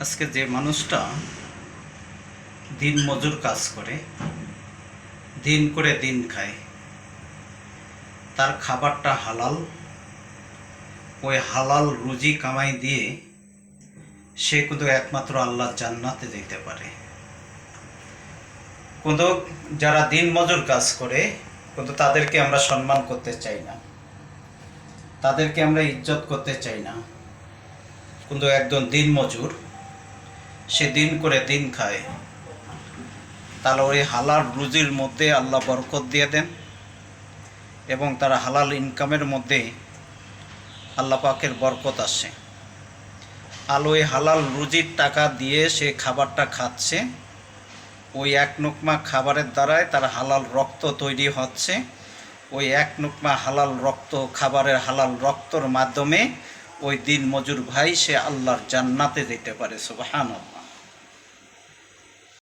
আজকে যে মানুষটা দিন মজুর কাজ করে, দিন করে দিন খায়, তার খাবারটা হালাল, ওই হালাল রুজি কামাই দিয়ে সে কিন্তু একমাত্র আল্লাহ জান্নাতে যেতে পারে। কিন্তু যারা দিন মজুর কাজ করে, কিন্তু তাদেরকে আমরা সম্মান করতে চাই না। তাদেরকে আমরা ইজ্জত করতে চাই না। কিন্তু একজন দিন মজুর সে দিন করে দিন খায়। তাহলে ওই হালাল রুজির মধ্যে আল্লাহ বরকত দিয়ে দেন এবং তার হালাল ইনকামের মধ্যে আল্লাহ পাকের বরকত আসে। আর ওই হালাল রুজির টাকা দিয়ে সে খাবারটা খাচ্ছে, ওই এক নুকমা খাবারের দ্বারাই তার হালাল রক্ত তৈরি হচ্ছে, ওই এক নুকমা হালাল রক্ত, খাবারের হালাল রক্তর মাধ্যমে ওই দিন মজুর ভাই সে আল্লাহর জান্নাতে যেতে পারে সুবাহান